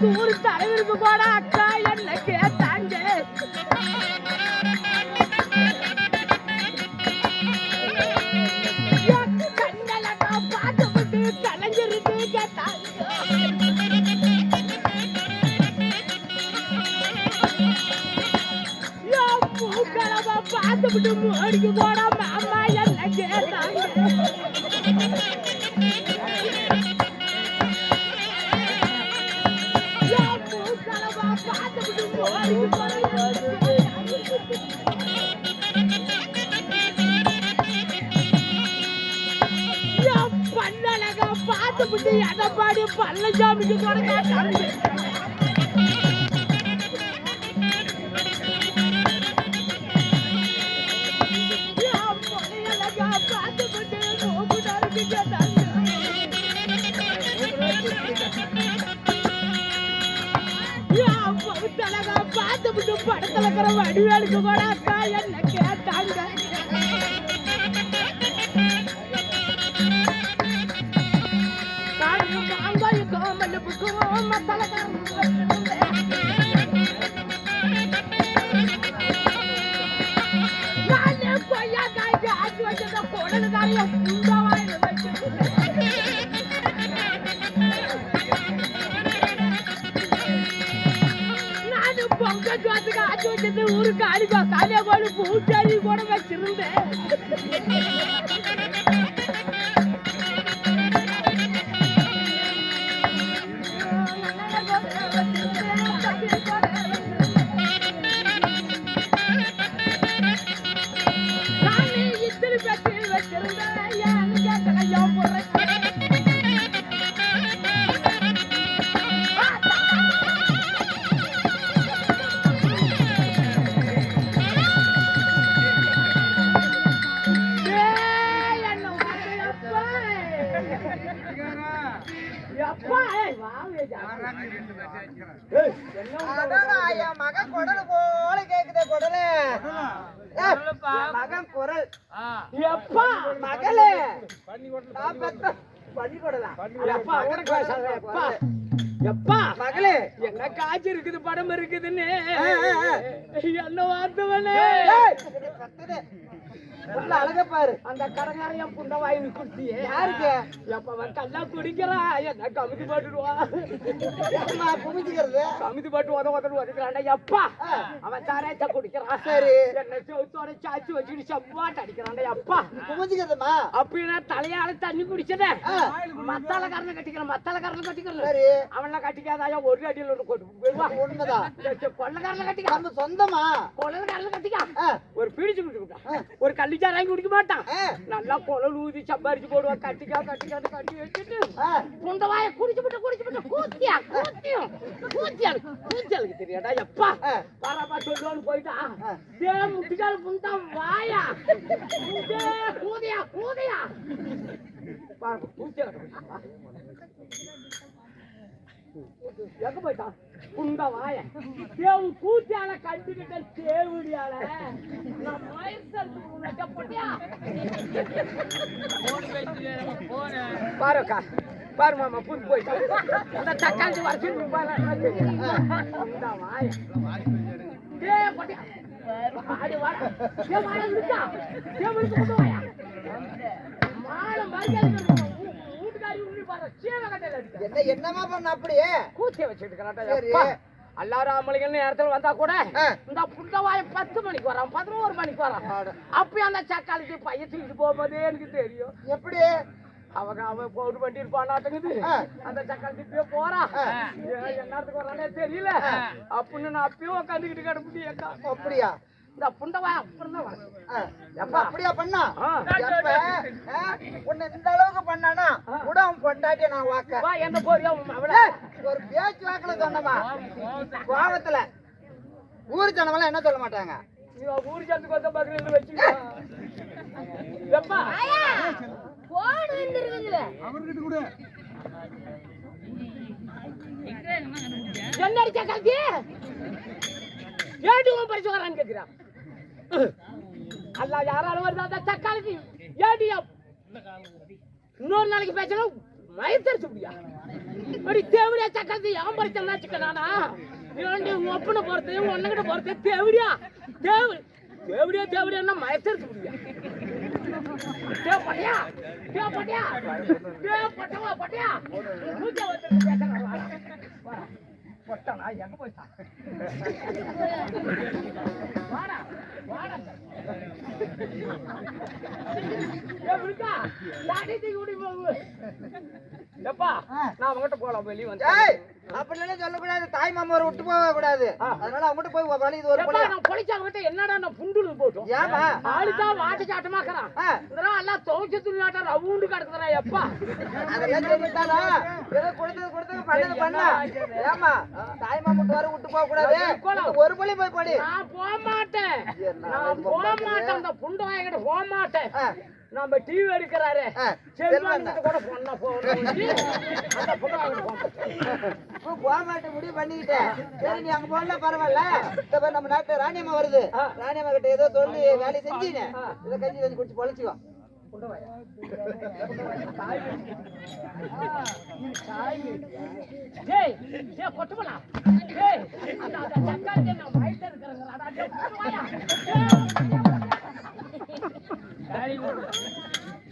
தூரு தலைவருக்கு போட அக்கா என்ன கேட்டாங்க? என் பூக்களவ பார்த்துவிட்டு மோடிக்கு போட மாமா என்ன கேட்டாங்க என் பூக்களவ பார்த்துவிட்டு போட என் பார்த்துவிட்டு படத்துல இருக்கிற வடிவேலுக்கு கூட அக்கா என்ன கேட்டாங்க? காயும் மாங்காய்க்கும் மல்லிப்புக்கும் மசாலக்காரங்க காய்ச்சி ஆக்கி வச்சத குடலுக்காரைய புண்டாவாயில நானு பொங்க சோத்துக்கு ஆக்கி வச்சது ஒரு காலி காலியா கோழி பூச்சாரி கூட வச்சிருந்தேன். மகன் குடலு போல கேக்குதே குடலு ஏய், என் மகன் குரல் எப்பா மகளே நான் பெத்த எப்பா உனக்கு எப்பா எப்பா மகளே என்ன காய்ச்சி இருக்குது படம் இருக்குதுன்னு என்ன வார்த்தவனே உள்ள அழகா பாரு. அந்த கடங்காரன் என் புண்ட வாங்கி குடுத்தியே யாருக்கு? எப்ப அவன் கல்லா குடிக்கிறான் என்ன கமிதி கமிதி போட்டு உத உதன்னு உதைக்கிறான்டா எப்பா. அவன் சாராயத்தை குடிக்கிறான். சரி. என்ன செவுத்தோட சாச்சி வச்சுட்டு செவ்வாட்டு அடிக்கிறான்டா எப்பா? குமிஞ்சுக்கிறதுமா? அப்படின்னா தலையால தண்ணி குடிச்சத. மத்தால காரணம் கட்டிக்கிறேன் மத்தால காரணம் கட்டிக்கிறேன். சரி. அவன்லாம் கட்டிக்காதாயா ஒரு அடியில் ஒன்று கொண்டு உண்மைதான் கொள்ளக்காரல கட்டிக்கா. நம்ம சொந்தமா? கொள்ளக்காரல கட்டிக்கா. ஒரு பீடிச்சு குடிச்சுக்கிட்டான் ஒரு கள்ளிச்சாராய் குடிக்க மாட்டான். நல்லா குழல் ஊதி சம்பாரிச்சு போடுவான் கட்டிக்கா கட்டிக்கான்னு கட்டி வச்சுட்டு ஆ. புண்டவாய குடிச்சு விட்டு குடிச்சு விட்டு கூத்தியா கூத்தியும். கூத்தியாளுக்கு கூத்தியாளுக்கு தெரியாடா எப்பா. பாராப்பா சொல்லுவான்னு போயிட்டா. தே முட்டிக்கால் புண்டா வாயா. கூதியா கூதியா. பாரு கூத்தியா எங்க போயிட்டான் புண்டா வாய. தேவு கூத்தியால கட்டிக்கிட்ட தேவடியால நான் பாருக்கா. பாரு மாமா புது போயிட்டான் அந்த தக்காளி வரைக்கும் பாரு. புண்டா வாய. டே பட்டியா? ஆடி வாடா. டே வாடா இருக்கா. டே விழுந்து கொண்டு வாயா. மாலை மரியாதை என்ன என்னமா பண்ண அப்படியே? கூத்திய வச்சுட்டு ஆம்பளைங்க நேரத்துல வந்தா கூட. இந்த புண்டவாய பத்து மணிக்கு வரான் பதினோரு மணிக்கு வரான். அப்பயும் அந்த சக்காளிக்கு பையன் தூக்கிட்டு போகும்போதே எனக்கு தெரியும். எப்படி? அவங்க அவன் போட்டு வண்டி இருப்பானாட்டுங்குது. அந்த இப்பயே போறான் என்னத்துக்கு வரானே தெரியல. அப்படின்னு நான் அப்பயும் உட்காந்துக்கிட்டு கிடப்பிட்டு ஏக்கா. அப்படியா? இந்த புண்டவாய அப்புறம் தான் எப்ப அப்படியா பண்ணா? உன்னை இந்த அளவுக்கு பண்ணானா? கூட பொண்டாட்டிய நான் வாக்க. வா எந்த போறியா ஒரு பேச்சு வாக்குல சொன்னமா? கோபத்துல ஊரு ஜனமெல்லாம் என்ன சொல்ல மாட்டாங்க? ஊர் சேர்ந்து கொத்த பக்கத்துல வச்சுக்கோ எப்பா? போன் வந்துருக்குதுல என்ன அடிச்சா கல்வி ஏடி உன் படிச்சு வரான்னு கேக்குறான் அல்ல யாராலும் வருதா? அந்த தக்காளிக்கு. இன்னொரு நாளைக்கு பேசணும். மயத்தரிச்சு முடியா? அப்படி தேவடியா தக்காளி ஏன் படிச்சா இரண்டு ஏண்டி உன் ஒப்பனை போறது ஒன்னகிட்ட போறது தேவடியா? தேவ தேவடியா தேவடியா மயத்தரிச்சு முடியா? டே பட்டியா? டே பட்டியா? கொட்டனா எங்க போயிட்டான் வாடா வாடா. ஏ விருக்கா லாடி தூக்கி எப்பா நான் அவங்ககிட்ட போலாம் வெளிய வந்து சொல்லக்கூடாது. தாய் மாமாவை விட்டு போக கூடாது. அதனால அவங்ககிட்ட போய் ஒரு வழி இது ஒரு பழைய நான் என்னடா நான் புண்டுல போட்டோம் ஏமா ஆளுதா வாட்டு சாட்டமாக்கறான். ஆ. இதெல்லாம் எல்லாம் துவைச்ச துணியாட்டம் ரவுண்டு கிடக்குறா எப்பா அதெல்லாம் சொல்லிட்டானா? ஏதோ கொடுத்தது கொடுத்தது பண்ணது பண்ணா. ஏமா தாய் மாமா விட்டு வர விட்டு போக கூடாது. இருக்கணும். ஒரு பழி போய் படி நான் போக மாட்டேன். நான் போக மாட்டேன். அந்த புண்டு வாங்கிட்டு போக மாட்டேன். நம்ம டிவி எடுக்கிறாரு. கூட பொண்ணா போகணும் அந்த புண்டு வாங்கிட்டு போக மாட்டேன் இப்போ முடிவு பண்ணிக்கிட்டேன் சரி நீ அங்க போகல பரவாயில்ல. பாரு நம்ம நாட்டுல ராணியம்மா வருது. ராணியம்மா கிட்ட ஏதோ சொல்லி வேலையை செஞ்சீனே இதை கஞ்சி கஞ்சி குடிச்சு பொழைச்சிக்கோ. டேய் டேய் கொட்டுமலா டேய் அந்த அந்த தக்காளி நான் வயித்துல இருக்கறங்க அடா చాలా